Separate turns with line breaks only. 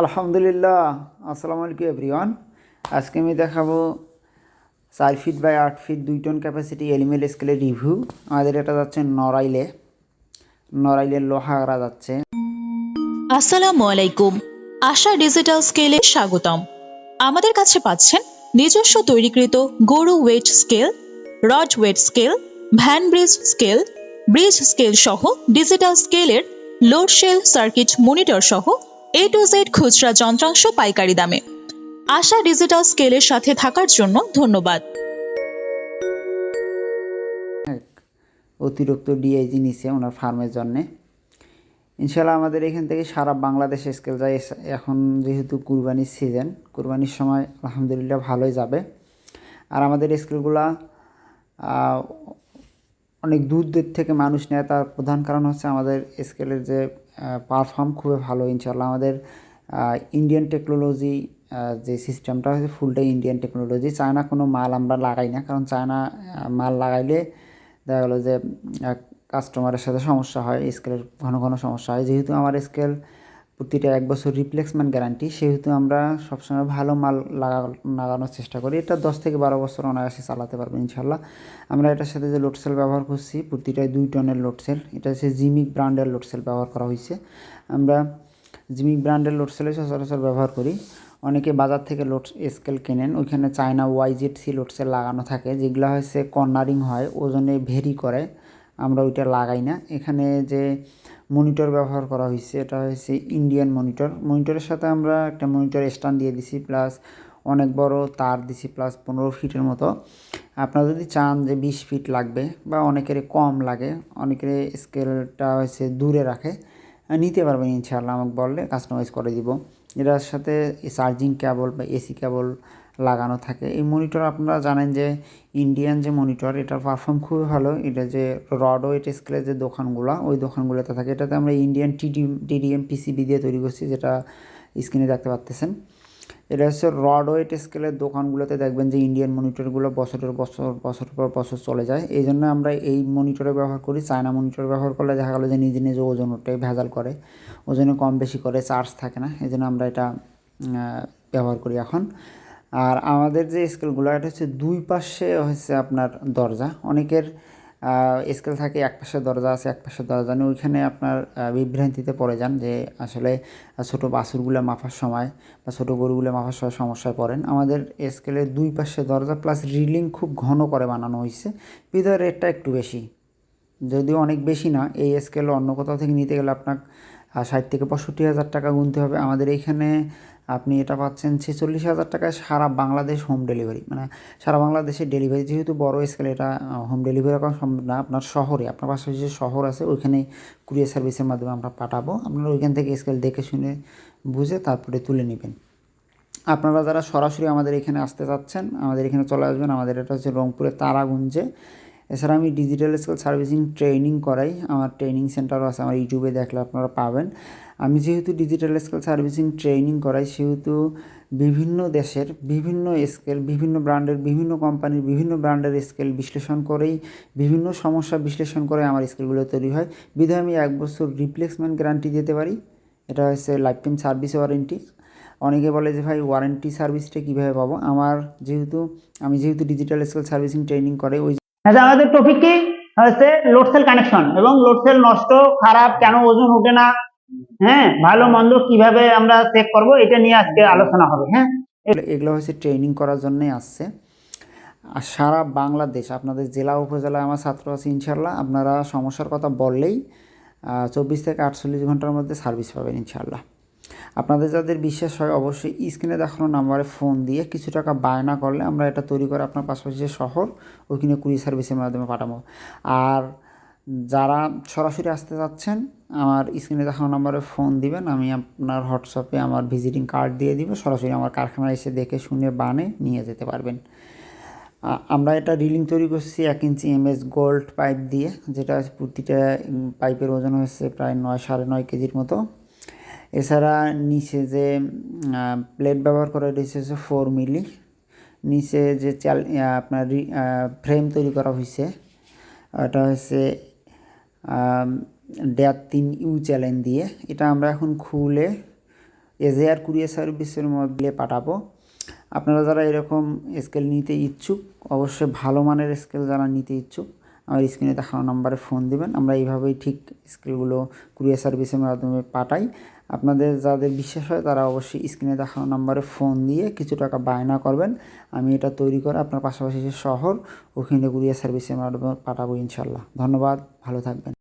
আলহামদুলিল্লাহ, আসসালামু আলাইকুম এভরিওয়ান আজকে আমি দেখাবো চার ফিট বাই আট ফিট দুই টন ক্যাপাসিটি এলিমেল স্কেলের রিভিউ আমাদের এটা যাচ্ছে নড়াইলে। নড়াইলের লোহাগড়া যাচ্ছে।
আসসালামু আলাইকুম। আশা ডিজিটাল স্কেলে স্বাগতম। আমাদের কাছে পাচ্ছেন নিজস্ব তৈরিকৃত গরু weight scale rod weight scale van bridge scale bridge scale সহ ডিজিটাল স্কেলের লোড শেল সার্কিট মনিটর সহ এ টু জেড খুচরা যন্ত্রাংশ পাইকারি দামে। আশা ডিজিটাল স্কেলের সাথে থাকার জন্য ধন্যবাদ।
অতিরিক্ত ডিআইজি নিছে ওনার ফার্মের জন্যে। ইনশাল্লাহ আমাদের এখান থেকে সারা বাংলাদেশ স্কেল যায়। এখন যেহেতু কুরবানির সিজন কুরবানির সময় আলহামদুলিল্লাহ ভালোই যাবে। আর আমাদের স্কেলগুলা অনেক দূর দূর থেকে মানুষ নেয়। তার প্রধান কারণ হচ্ছে আমাদের স্কেলের যে পারফর্ম খুবই ভালো ইনশাল্লাহ আমাদের ইন্ডিয়ান টেকনোলজি যে সিস্টেমটা হচ্ছে ফুলটাই ইন্ডিয়ান টেকনোলজি চায়না কোনো মাল আমরা লাগাই না, কারণ চায়না মাল লাগাইলে দেখা গেলো যে কাস্টমারের সাথে সমস্যা হয় স্কেলের ঘন ঘন সমস্যা হয়। যেহেতু আমার স্কেল প্রতিটা এক বছর রিপ্লেসমেন্ট গ্যারান্টি সেহেতু আমরা সবসময় ভালো মাল লাগা, লাগানোর চেষ্টা করি। এটা দশ থেকে বারো বছর অনায়াসে চালাতে পারব ইনশাল্লাহ। আমরা এটার সাথে যে লোডসেল ব্যবহার করছি প্রতিটায় দুই টনের লোডসেল এটা হচ্ছে জিমিক ব্র্যান্ডের লোডসেল ব্যবহার করা হয়েছে। আমরা জিমিক ব্র্যান্ডের লোড সেলে সচরাচর ব্যবহার করি। অনেকে বাজার থেকে লোড স্কেল কেনেন, ওইখানে চায়না ওয়াইজেড সি লোডসেল লাগানো থাকে, যেগুলো হচ্ছে কর্নারিং হয়, ওজনে ভেরি করে, আমরা ওইটা লাগাই না। এখানে যে মনিটর ব্যবহার করা হয়েছে এটা হয়েছে ইন্ডিয়ান মনিটর মনিটরের সাথে আমরা একটা মনিটর স্ট্যান্ড দিয়ে দিছি প্লাস অনেক বড় তার দিছি প্লাস পনেরো ফিটের মতো। আপনারা যদি চান যে বিশ ফিট লাগবে বা অনেকের কম লাগে, অনেকের স্কেলটা হয়েছে দূরে রাখে নিতে পারবেন ইনশাআল্লাহ, আমাকে বললে কাস্টমাইজ করে দিব। এটার সাথে চার্জিং কেবল বা এসি কেবল লাগানো থাকে। এই মনিটর আপনারা জানেন যে ইন্ডিয়ান যে মনিটর এটার পারফর্ম খুবই ভালো। এটা যে রড ওয়েট স্কেলের যে দোকানগুলো, ওই দোকানগুলোতে থাকে। এটাতে আমরা ইন্ডিয়ান টিডি টিডিএম পিসিবি দিয়ে তৈরি করছি, যেটা স্ক্রিনে দেখতে পাচ্তেছেন এটা হচ্ছে রড ওয়েট স্কেলের দোকানগুলোতে দেখবেন যে ইন্ডিয়ান মনিটরগুলো বছরের বছর, বছরের পর বছর চলে যায়। এই জন্য আমরা এই মনিটরে ব্যবহার করি। চায়না মনিটর ব্যবহার করলে দেখা গেলো যে নিজে নিজে ওজন ওটাই ভেজাল করে। ওজনে কম বেশি করে চার্জ থাকে না। এই জন্য আমরা এটা ব্যবহার করি এখন। আর আমাদের যে স্কেলগুলো, এটা হচ্ছে দুই পাশে হচ্ছে আপনার দরজা। অনেকের স্কেল থাকে, এক পাশে দরজা আছে, এক পাশে দরজা নেই। ওইখানে আপনার বিভ্রান্তিতে পড়ে যান যে আসলে ছোটো বাছুরগুলো মাফার সময় বা ছোটো গরুগুলো মাফার সময় সমস্যায় পড়েন। আমাদের স্কেলের দুই পাশে দরজা প্লাস রিলিং খুব ঘন করে বানানো হয়েছে বিধায় রেটটা একটু বেশি। যদিও অনেক বেশি না, এই স্কেল অন্য কোথাও থেকে নিতে গেলে আপনার ষাট থেকে পঁয়ষট্টি হাজার টাকা গুনতে হবে। আমাদের এইখানে আপনি এটা পাচ্ছেন ছেচল্লিশ হাজার টাকায় সারা বাংলাদেশ হোম ডেলিভারি মানে সারা বাংলাদেশে ডেলিভারি যেহেতু বড় স্কেল এটা হোম ডেলিভারি করা সম্ভব না। আপনার শহরে, আপনার পাশাপাশি যে শহর আছে, ওইখানে কুরিয়ার সার্ভিসের মাধ্যমে আমরা পাঠাবো। আপনারা ওইখান থেকে স্কেল দেখে শুনে বুঝে তারপরে তুলে নেবেন। আপনারা যারা সরাসরি আমাদের এখানে আসতে চাচ্ছেন, আমাদের এখানে চলে আসবেন। আমাদের এটা হচ্ছে রংপুরের তারাগুঞ্জে। এছাড়া আমি ডিজিটাল স্কেল সার্ভিসিং ট্রেনিং করাই। আমার ট্রেনিং সেন্টারও আছে, আমার ইউটিউবে দেখলে আপনারা পাবেন। আমি যেহেতু ডিজিটাল স্কেল সার্ভিসিং ট্রেনিং করাই, সেহেতু বিভিন্ন দেশের বিভিন্ন স্কেল বিভিন্ন ব্র্যান্ডের বিভিন্ন কোম্পানির বিভিন্ন ব্র্যান্ডের স্কেল বিশ্লেষণ করেই, বিভিন্ন সমস্যা বিশ্লেষণ করে আমার স্কেলগুলো তৈরি হয়। বিধায় আমি এক বছর রিপ্লেসমেন্ট গ্যারান্টি দিতে পারি। এটা হচ্ছে লাইফ টাইম সার্ভিস ওয়ারেন্টি অনেকে বলে যে, ভাই ওয়ারেন্টি সার্ভিসটা কীভাবে পাবো? আমার যেহেতু, আমি যেহেতু ডিজিটাল স্কেল সার্ভিসিং ট্রেনিং করে ওই
আচ্ছা আমাদের টপিক কি? হচ্ছে লোড সেল কানেকশন এবং লোড সেল নষ্ট, খারাপ, কেন ওজন ওঠে না? হ্যাঁ ভালো, মন্দ কীভাবে আমরা চেক করব? এটা নিয়ে আজকে আলোচনা হবে হ্যাঁ?
এগুলো- হচ্ছে ট্রেনিং করার জন্যই আসছে। আর সারা বাংলাদেশ, আপনাদের জেলা, উপজেলায় আমার ছাত্র আছে ইনশাল্লাহ আপনারা সমস্যার কথা বললেই চব্বিশ থেকে আটচল্লিশ ঘণ্টার মধ্যে সার্ভিস পাবেন ইনশাল্লাহ আপনাদের যাদের বিশ্বাস হয় অবশ্যই স্ক্রিনে দেখানো নাম্বারে ফোন দিয়ে কিছু টাকা বায়না করলে আমরা এটা তৈরি করে আপনার পাশাপাশি যে শহর, ওইখানে কুড়ি সার্ভিসের মাধ্যমে পাঠাবো। আর যারা সরাসরি আসতে চাচ্ছেন, আমার স্ক্রিনে দেখানো নাম্বারে ফোন দিবেন, আমি আপনার হোয়াটসঅ্যাপে আমার ভিজিটিং কার্ড দিয়ে দিব, সরাসরি আমার কারখানায় এসে দেখে শুনে বানে নিয়ে যেতে পারবেন। আমরা এটা রিলিং তৈরি করছি এক ইঞ্চি এমএস গোল্ড পাইপ দিয়ে, যেটা প্রতিটা পাইপের ওজন হচ্ছে প্রায় নয় সাড়ে নয় কেজির মতো। এছাড়া নিচে যে প্লেট ব্যবহার করা রয়েছে হচ্ছে ফোর মিলি নিচে যে চাল আপনার ফ্রেম তৈরি করা হয়েছে ওটা হচ্ছে ডেয়ার তিন ইউ চ্যালেঞ্জ দিয়ে। এটা আমরা এখন খুলে এজেআর কুরিয়ার সার্ভিসের মধ্যে পাঠাবো। আপনারা যারা এরকম স্কেল নিতে ইচ্ছুক, অবশ্যই ভালো মানের স্কেল যারা নিতে ইচ্ছুক, আমার স্ক্রিনে দেখানো নাম্বারে ফোন দিবেন। আমরা এইভাবেই ঠিক স্কেলগুলো কুরিয়ার সার্ভিসের মাধ্যমে পাঠাই। আপনাদের যাদের বিশ্বাস হয় তারা অবশ্যই স্ক্রিনে দেখানো নাম্বারে ফোন দিয়ে কিছু টাকা বায়না করবেন। আমি এটা তৈরি করে আপনার পাশাপাশি যে শহর, ওখানে কুরিয়ার সার্ভিসের মাধ্যমে পাঠাবো ইনশাল্লাহ ধন্যবাদ, ভালো থাকবেন।